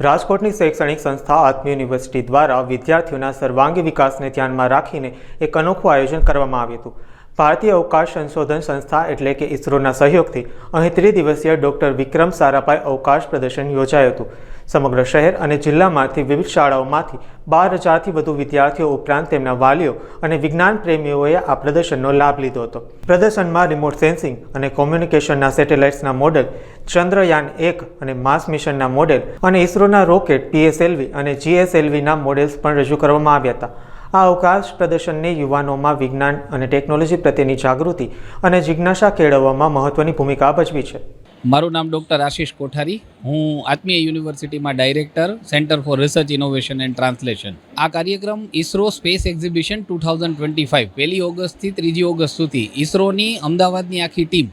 રાજકોટની શૈક્ષણિક સંસ્થા આત્મ યુનિવર્સિટી દ્વારા વિદ્યાર્થીઓના સર્વાંગી વિકાસને ધ્યાનમાં રાખીને એક અનોખું આયોજન કરવામાં આવ્યું હતું. ભારતીય અવકાશ સંશોધન સંસ્થા એટલે કે ઇસરોના સહયોગથી અહીં ત્રિદિવસીય ડોક્ટર વિક્રમ સારાભાઈ અવકાશ પ્રદર્શન યોજાયું હતું. સમગ્ર શહેર અને જિલ્લામાંથી વિવિધ શાળાઓમાંથી બાર હજારથી વધુ વિદ્યાર્થીઓ ઉપરાંત તેમના વાલીઓ અને વિજ્ઞાન પ્રેમીઓએ આ પ્રદર્શનનો લાભ લીધો હતો. પ્રદર્શનમાં રિમોટ સેન્સિંગ અને કોમ્યુનિકેશનના સેટેલાઇટ્સના મોડેલ, ચંદ્રયાન એક અને માસ મિશનના મોડેલ અને ઇસરોના રોકેટ પીએસએલવી અને જીએસએલવીના મોડેલ્સ પણ રજૂ કરવામાં આવ્યા હતા. આ અવકાશ પ્રદર્શનને યુવાનોમાં વિજ્ઞાન અને ટેકનોલોજી પ્રત્યેની જાગૃતિ અને જિજ્ઞાસા કેળવવામાં મહત્વની ભૂમિકા ભજવી છે. મારું નામ ડૉક્ટર આશીષ કોઠારી. હું આત્મીય યુનિવર્સિટીમાં director, centre for research, innovation and translation. આ કાર્યક્રમ ISRO space exhibition two thousand twenty five, પહેલી ઓગસ્ટથી ત્રીજી ઓગસ્ટ સુધી. ઇસરોની અમદાવાદની આખી ટીમ,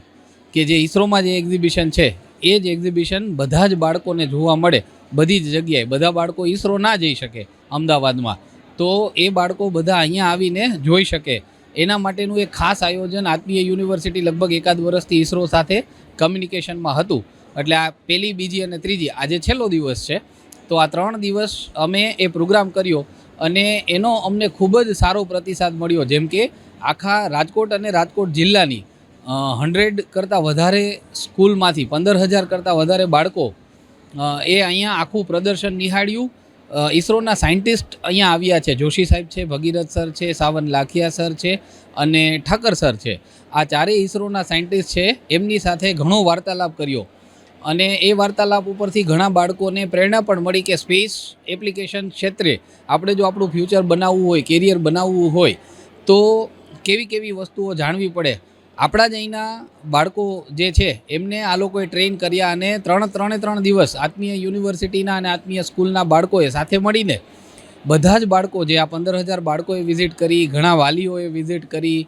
કે જે ઇસરોમાં જે એક્ઝિબિશન છે, એ જ એક્ઝિબિશન બધા જ બાળકોને જોવા મળે. બધી જ જગ્યાએ બધા બાળકો ઇસરો ના જઈ શકે અમદાવાદમાં. તો એ બાળકો બધા અહીંયા આવીને જોઈ શકે. એના માટેનું એક ખાસ આયોજન આત્મીય યુનિવર્સિટી લગભગ એકાદ વર્ષથી ઇસરો સાથે કમ્યુનિકેશનમાં હતું. એટલે આ પહેલી બીજી અને ત્રીજી આજે છેલ્લો દિવસ છે. તો આ ત્રણ દિવસ અમે એ પ્રોગ્રામ કર્યો અને એનો અમને ખૂબ જ સારો પ્રતિસાદ મળ્યો. જેમ કે આખા રાજકોટ અને રાજકોટ જિલ્લાની હંડ્રેડ કરતાં વધારે સ્કૂલમાંથી, પંદર હજાર કરતાં વધારે બાળકો એ અહીંયા આખું પ્રદર્શન નિહાળ્યું. ઇસરોના સાયન્ટિસ્ટ અહીંયા આવ્યા છે. જોશી સાહેબ છે, ભગીરથ સર છે, સાવન લાખિયા સર છે અને ઠાકર સર છે. આ ચારેય ઇસરોના સાયન્ટિસ્ટ છે. એમની સાથે ઘણો વાર્તાલાપ કર્યો. અને એ વાર્તાલાપ ઉપરથી ઘણા બાળકોને પ્રેરણા પણ મળી કે સ્પેસ એપ્લિકેશન ક્ષેત્રે આપણે જો આપણું ફ્યુચર બનાવવું હોય, કેરિયર બનાવવું હોય, તો કેવી કેવી વસ્તુઓ જાણવી પડે. આપણા જ અહીંના બાળકો જે છે, એમને આ લોકોએ ટ્રેન કર્યા અને ત્રણ ત્રણે ત્રણ દિવસ આત્મીય યુનિવર્સિટીના અને આત્મીય સ્કૂલના બાળકોએ સાથે મળીને બધા જ બાળકો જે આ પંદર હજાર બાળકોએ વિઝિટ કરી, ઘણા વાલીઓએ વિઝિટ કરી,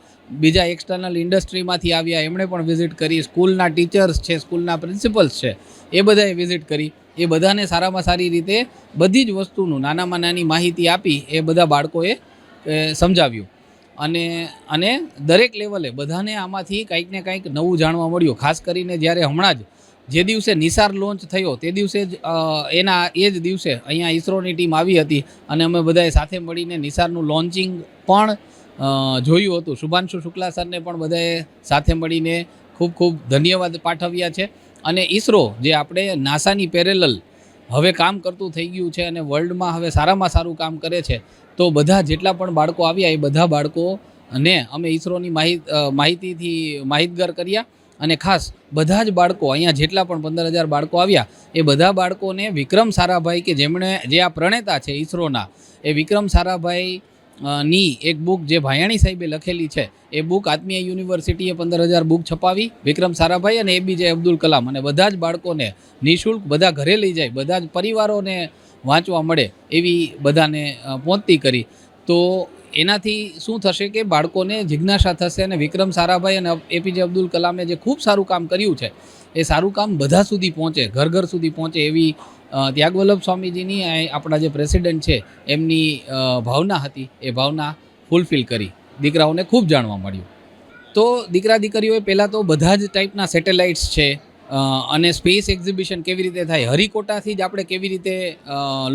બીજા એક્સટર્નલ ઇન્ડસ્ટ્રીમાંથી આવ્યા, એમણે પણ વિઝિટ કરી સ્કૂલના ટીચર્સ છે સ્કૂલના પ્રિન્સિપલ્સ છે, એ બધાએ વિઝિટ કરી, એ બધાને સારામાં સારી રીતે બધી જ વસ્તુનું નાનામાં નાની માહિતી આપી, એ બધા બાળકોએ સમજાવ્યું. અને અને દરેક લેવલે બધાને આમાંથી કંઈક ને કંઈક નવું જાણવા મળ્યું. ખાસ કરીને જ્યારે હમણાં જ જે દિવસે નિસાર લોન્ચ થયો, તે દિવસે જ એના, એ જ દિવસે અહીંયા ઇસરોની ટીમ આવી હતી અને અમે બધાએ સાથે મળીને નિસારનું લોન્ચિંગ પણ જોયું હતું. શુભાંશુ શુક્લા સરને પણ બધાએ સાથે મળીને ખૂબ ખૂબ ધન્યવાદ પાઠવ્યા છે. અને ઇસરો જે આપણે નાસાની પેરેલલ હવે કામ કરતું થઈ ગયું છે અને વર્લ્ડમાં હવે સારામાં સારું કામ કરે છે તો બધા જેટલા પણ બાળકો આવ્યા એ બધા બાળકોને અમે ઈસરોની માહિ માહિતીથી માહિતગાર કર્યા અને ખાસ બધા જ બાળકો, અહીંયા જેટલા પણ પંદર હજાર બાળકો આવ્યા, એ બધા બાળકોને વિક્રમ સારાભાઈ કે જેમણે, જે આ પ્રણેતા છે ઈસરોના, એ વિક્રમ સારાભાઈ ની એક બુક જે ભાયાણી સાહેબે લખેલી છે, એ બુક આત્મીય યુનિવર્સિટીએ પંદર હજાર બુક છપાવી. વિક્રમ સારાભાઈ અને એબીજે અબ્દુલ કલામ. અને બધા જ બાળકોને નિઃશુલ્ક બધા ઘરે લઈ જાય, બધા જ પરિવારોને વાંચવા મળે એવી બધાને પહોંચતી કરી. તો એનાથી શું થશે કે બાળકોને જિજ્ઞાસા થશે અને વિક્રમ સારાભાઈ અને એપીજે અબ્દુલ કલામે જે ખૂબ સારું કામ કર્યું છે, એ સારું કામ બધા સુધી પહોંચે, ઘર ઘર સુધી પહોંચે એવી ત્યાગવલ્લભ સ્વામીજીની આપણા જે પ્રેસિડેન્ટ છે, એમની ભાવના હતી, એ ભાવના ફૂલફિલ કરી. દીકરાઓને ખૂબ જાણવા મળ્યું. તો દીકરા દીકરીઓએ પહેલાં તો બધા જ ટાઈપના સેટેલાઇટ્સ છે અને સ્પેસ એક્ઝિબિશન કેવી રીતે થાય? હરિકોટાથી જ આપણે કેવી રીતે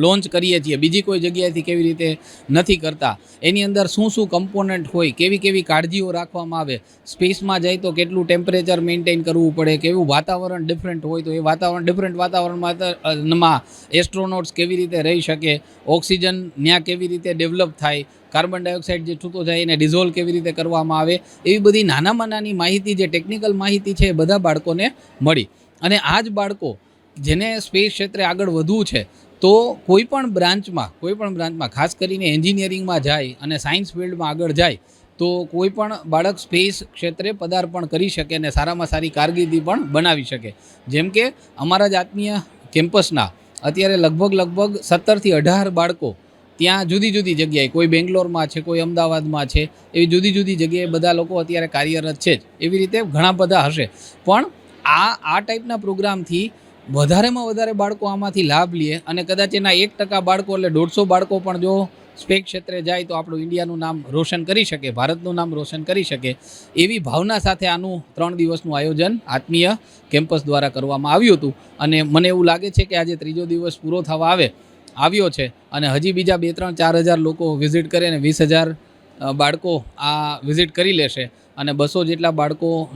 લોન્ચ કરીએ છીએ? બીજી કોઈ જગ્યાએથી કેવી રીતે નથી કરતા? એની અંદર શું શું કમ્પોનન્ટ હોય? કેવી કેવી કાળજીઓ રાખવામાં આવે? સ્પેસમાં જાય તો કેટલું ટેમ્પરેચર મેન્ટેન કરવું પડે? કેવું વાતાવરણ ડિફરન્ટ હોય તો એ વાતાવરણ ડિફરન્ટ વાતાવરણમાં એસ્ટ્રોનોટ્સ કેવી રીતે રહી શકે? ઓક્સિજન ત્યાં કેવી રીતે ડેવલપ થાય? કાર્બન ડાયોક્સાઇડ જે છૂટો જાય એને ડિઝોલ્વ કેવી રીતે કરવામાં આવે એવી બધી નાનામાં નાની માહિતી જે ટેકનિકલ માહિતી છે એ બધા બાળકોને મળી. અને આ જ બાળકો જેને સ્પેસ ક્ષેત્રે આગળ વધવું છે, તો કોઈ પણ બ્રાન્ચમાં કોઈ પણ બ્રાન્ચમાં, ખાસ કરીને એન્જિનિયરિંગમાં જાય અને સાયન્સ ફિલ્ડમાં આગળ જાય, તો કોઈ પણ બાળક સ્પેસ ક્ષેત્રે પદાર્પણ કરી શકે અને સારામાં સારી કારકિર્દી પણ બનાવી શકે. જેમ કે અમારા જ આત્મીય કેમ્પસના અત્યારે લગભગ લગભગ સત્તરથી અઢાર બાળકો ત્યાં જુદી જુદી જગ્યાએ, કોઈ બેંગ્લોરમાં છે, કોઈ અમદાવાદમાં છે, એવી જુદી જુદી જગ્યાએ બધા લોકો અત્યારે કાર્યરત છે જ. એવી રીતે ઘણા બધા હશે. પણ આ આ ટાઈપના પ્રોગ્રામથી વધારેમાં વધારે બાળકો આમાંથી લાભ લે અને કદાચ એના એક ટકા બાળકો એટલે દોઢસો બાળકો પણ જો સ્પેસ ક્ષેત્રે જાય તો આપણું ઇન્ડિયાનું નામ રોશન કરી શકે, ભારતનું નામ રોશન કરી શકે, એવી ભાવના સાથે આનું ત્રણ દિવસનું આયોજન આત્મીય કેમ્પસ દ્વારા કરવામાં આવ્યું હતું. અને મને એવું લાગે છે કે આજે ત્રીજો દિવસ પૂરો થવા આવે. આવ્યો છે અને હજી બીજા બે, ત્રણ, ચાર હજાર લોકો વિઝિટ કરે અને વીસ હજાર બાળકો આ વિઝિટ કરી લેશે. અને બસો જેટલા બાળકો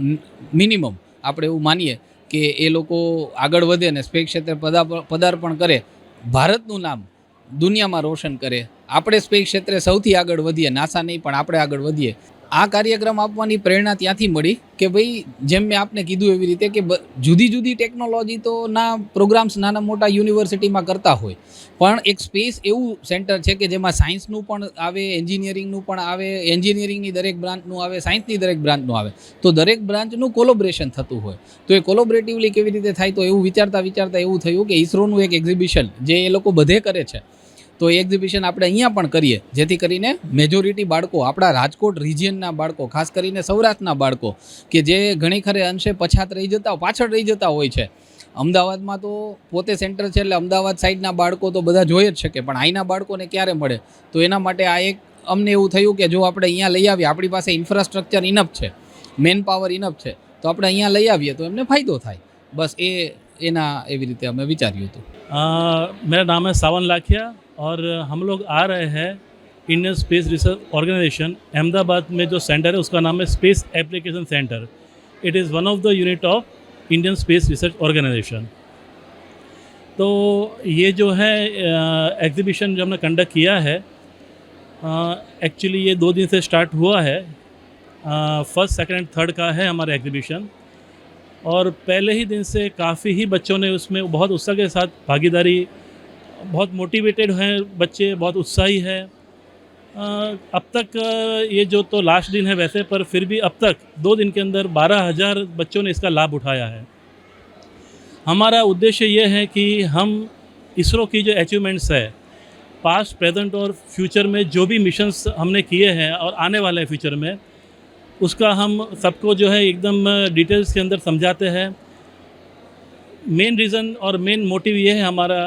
મિનિમમ આપણે એવું માનીએ કે એ લોકો આગળ વધે અને સ્પેસ ક્ષેત્રે પદા, પદાર્પણ કરે. ભારતનું નામ દુનિયામાં રોશન કરે. આપણે સ્પેસ ક્ષેત્રે સૌથી આગળ વધીએ, નાસા નહીં, પણ આપણે આગળ વધીએ. આ કાર્યક્રમ આપવાની પ્રેરણા ત્યાંથી મળી કે ભાઈ, જેમ મેં આપને કીધું એવી રીતે કે જુદી જુદી ટેકનોલોજી તો ના પ્રોગ્રામ્સ નાના મોટા યુનિવર્સિટીમાં કરતા હોય. પણ એક સ્પેસ એવું સેન્ટર છે કે જેમાં સાયન્સનું પણ આવે એન્જિનિયરિંગનું પણ આવે એન્જિનિયરિંગની દરેક બ્રાન્ચનું આવે સાયન્સની દરેક બ્રાન્ચનું આવે. તો દરેક બ્રાન્ચનું કોલોબરેશન થતું હોય. તો એ કોલોબરેટિવલી કેવી રીતે થાય તો એવું વિચારતા વિચારતા એવું થયું કે ઇસરોનું એક એક્ઝિબિશન જે એ લોકો બધે કરે છે. તો એ એક્ઝિબિશન આપણે અહીંયા પણ કરીએ, જેથી કરીને મેજોરિટી બાળકો, આપણા રાજકોટ રિજિયનના બાળકો, ખાસ કરીને સૌરાષ્ટ્રના બાળકો, કે જે ઘણી ખરે અંશે પછાત રહી જતા, પાછળ રહી જતા હોય છે. અમદાવાદમાં તો પોતે સેન્ટર છે એટલે અમદાવાદ સાઈડના બાળકો તો બધા જોઈ જ શકે, પણ અહીંના બાળકોને ક્યારે મળે? તો એના માટે આ એક અમને એવું થયું કે જો આપણે અહીંયા લઈ આવીએ, આપણી પાસે ઇન્ફ્રાસ્ટ્રક્ચર ઇનફ છે મેન પાવર ઇનફ છે, તો આપણે અહીંયા લઈ આવીએ તો એમને ફાયદો થાય. બસ એ, એના એવી રીતે અમે વિચાર્યું હતું. મેરા નામે સાવન લાખિયા और हम लोग आ रहे हैं Indian space research organisation, Ahmedabad में जो सेंटर है, उसका नाम है space application centre. It is one of the unit of Indian space research organisation तो ये जो है एग्जीबिशन जो हमने कंडक्ट किया है एक्चुअली ये दो दिन से स्टार्ट हुआ है। फ़र्स्ट सेकेंड थर्ड का है हमारा एग्जीबिशन और पहले ही दिन से काफ़ी ही बच्चों ने उसमें बहुत उत्साह के साथ भागीदारी बहुत मोटिवेटेड हैं बच्चे, बहुत उत्साही है। अब तक ये जो तो लास्ट दिन है वैसे, पर फिर भी अब तक दो दिन के अंदर बारह हज़ार बच्चों ने इसका लाभ उठाया है। हमारा उद्देश्य ये है कि हम इसरो की जो अचीवमेंट्स है पास्ट प्रेजेंट और फ्यूचर में जो भी मिशंस हमने किए हैं और आने वाले फ्यूचर में, उसका हम सबको जो है एकदम डिटेल्स के अंदर समझाते हैं। मेन रीज़न और मेन मोटिव ये है हमारा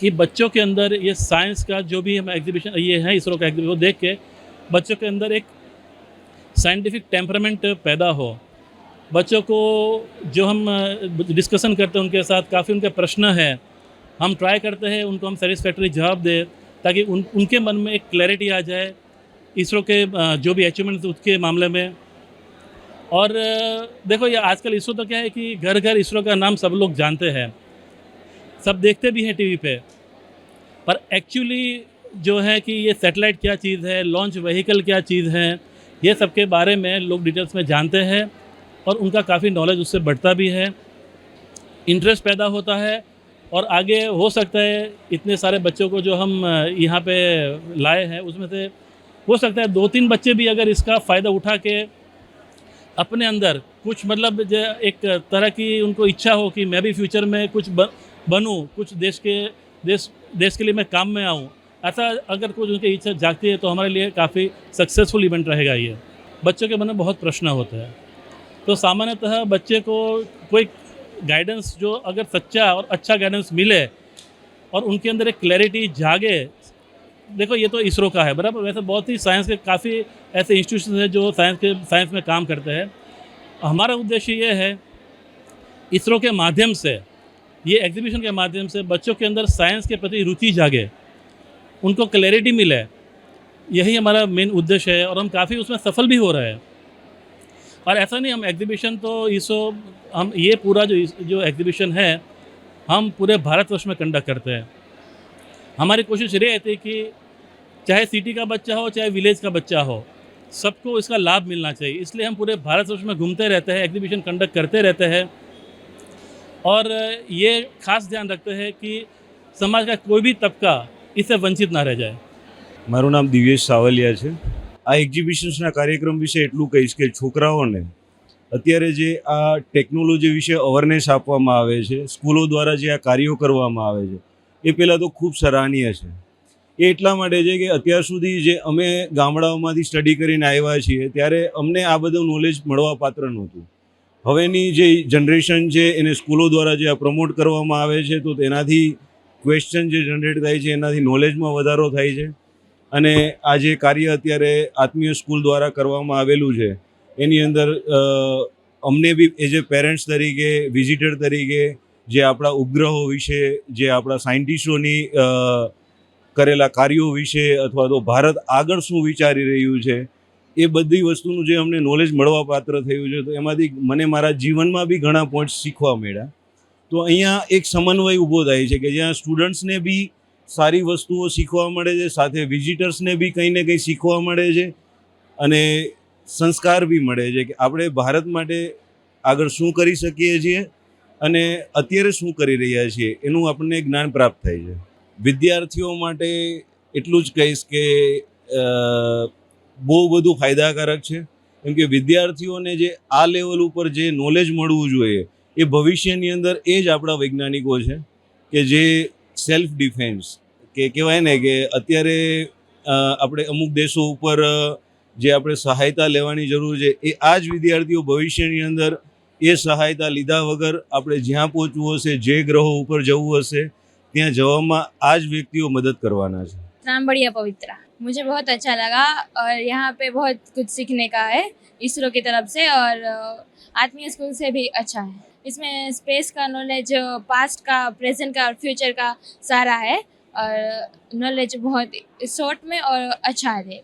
कि बच्चों के अंदर ये साइंस का जो भी हम एग्जीबिशन ये है इसरो का एग्जीबिशन देख के बच्चों के अंदर एक साइंटिफिक टेम्परामेंट पैदा हो। बच्चों को जो हम डिस्कशन करते हैं उनके साथ, काफ़ी उनके प्रश्न है, हम ट्राई करते हैं, उनको हम सेटिस्फैक्ट्री जवाब दें, ताकि उन, उनके मन में एक क्लैरिटी आ जाए, इसरो के जो भी अचीवमेंट्स उसके मामले में। और देखो ये आजकल इसरो तो क्या है कि घर घर इसरो का नाम सब लोग जानते हैं। सब देखते भी हैं टीवी पे। पर एक्चुअली जो है कि ये सैटेलाइट क्या चीज़ है लॉन्च व्हीकल क्या चीज़ है, ये सब के बारे में लोग डिटेल्स में जानते हैं और उनका काफ़ी नॉलेज उससे बढ़ता भी है। इंटरेस्ट पैदा होता है और आगे हो सकता है इतने सारे बच्चों को जो हम यहाँ पे लाए हैं, उसमें से हो सकता है दो तीन बच्चे भी अगर इसका फ़ायदा उठा के अपने अंदर कुछ मतलब एक तरह की उनको इच्छा हो कि मैं भी फ्यूचर में कुछ बनूं, कुछ देश के, देश देश के लिए मैं काम में आऊँ। ऐसा अगर कुछ उनकी इच्छा जागती है तो हमारे लिए काफ़ी सक्सेसफुल इवेंट रहेगा ये। बच्चों के मन में बहुत प्रश्न होते हैं। तो सामान्यतः बच्चे को कोई गाइडेंस जो अगर सच्चा और अच्छा गाइडेंस मिले, और उनके अंदर एक क्लैरिटी जागे, देखो ये तो इसरो का है, बराबर? वैसे बहुत ही साइंस के काफ़ी ऐसे इंस्टीट्यूशन हैं, जो साइंस के साइंस में काम करते हैं। हमारा उद्देश्य ये है, इसरो के माध्यम से ये एग्जीबिशन के माध्यम से बच्चों के अंदर साइंस के प्रति रुचि जागे, उनको क्लैरिटी मिले, यही हमारा मेन उद्देश्य है और हम काफ़ी उसमें सफल भी हो रहे हैं। और ऐसा नहीं, हम एग्जीबिशन तो इसरो हम ये पूरा जो जो एग्जीबिशन है, हम पूरे भारतवर्ष में कंडक्ट करते हैं। हमारी कोशिश ये रहती है कि चाहे सिटी का बच्चा हो, चाहे विलेज का बच्चा हो, सबको इसका लाभ मिलना चाहिए। इसलिए हम पूरे भारतवर्ष में घूमते रहते हैं एग्जीबिशन कंडक्ट करते रहते हैं। और ये खास ध्यान रखते हैं कि समाज का कोई भी तबका इससे वंचित ना रह जाए મારું નામ દિવ્યેશ સાવલિયા છે આ એક્ઝિબિશન્સના કાર્યક્રમ વિશે એટલું કહીશ કે છોકરાઓને અત્યારે જે આ ટેકનોલોજી વિશે અવેરનેસ આપવામાં આવે છે સ્કૂલો દ્વારા જે આ કાર્યો કરવામાં આવે છે એ પહેલાં તો ખૂબ સરાહનીય છે એ એટલા માટે છે કે અત્યાર સુધી જે અમે ગામડાઓમાંથી સ્ટડી કરીને આવ્યા છીએ ત્યારે અમને આ બધું નોલેજ મળવા પાત્ર નહોતું હવેની જે જનરેશન છે, એને સ્કૂલો દ્વારા જે આ પ્રમોટ કરવામાં આવે છે, તો તેનાથી ક્વેશ્ચન જે જનરેટ થાય છે, એનાથી નોલેજમાં વધારો થાય છે. અને આ જે કાર્ય અત્યારે આત્મીય સ્કૂલ દ્વારા કરવામાં આવેલું છે, એની અંદર અમને બી એઝ એ પેરેન્ટ્સ તરીકે વિઝિટર તરીકે જે આપણા ઉપગ્રહો વિશે, જે આપણા સાયન્ટિસ્ટોની કરેલા કાર્યો વિશે અથવા તો ભારત આગળ શું વિચારી રહ્યું છે એ બધી વસ્તુનું જે અમને નોલેજ મળવા પાત્ર થયું છે, તો એમાંથી મને મારા જીવનમાં બી ઘણા પોઈન્ટ્સ શીખવા મળ્યા. તો અહીંયા એક સમન્વય ઊભો થાય છે કે જ્યાં સ્ટુડન્ટ્સને બી સારી વસ્તુઓ શીખવા મળે છે, સાથે વિઝિટર્સને બી કંઈ ને કંઈ શીખવા મળે છે અને સંસ્કાર બી મળે છે કે આપણે ભારત માટે આગળ શું કરી શકીએ છીએ અને અત્યારે શું કરી રહ્યા છીએ એનું આપણને જ્ઞાન પ્રાપ્ત થાય છે. વિદ્યાર્થીઓ માટે એટલું જ કહીશ કે બહુ બધું ફાયદાકારક છે. કેમ કે વિદ્યાર્થીઓને જે આ લેવલ ઉપર જે નોલેજ મળવું જોઈએ, એ ભવિષ્યની અંદર એ જ આપણા વૈજ્ઞાનિકો છે કે જે સેલ્ફ ડિફેન્સ કે કહેવાય ને કે અત્યારે આપણે અમુક દેશો ઉપર જે આપણે સહાયતા લેવાની જરૂર છે, એ આ જ વિદ્યાર્થીઓ ભવિષ્યની અંદર એ સહાયતા લીધા વગર આપણે જ્યાં પહોંચવું હશે, જે ગ્રહો ઉપર જવું હશે, ત્યાં જવામાં આ જ વ્યક્તિઓ મદદ કરવાના છે. સાંભળીએ પવિત્રા. मुझे बहुत अच्छा लगा और यहाँ पे बहुत कुछ सीखने का है इसरो की तरफ़ से और आत्मीय स्कूल से भी अच्छा है। इसमें स्पेस का नॉलेज पास्ट का प्रेजेंट का और फ्यूचर का सारा है और नॉलेज बहुत शॉर्ट में और अच्छा है।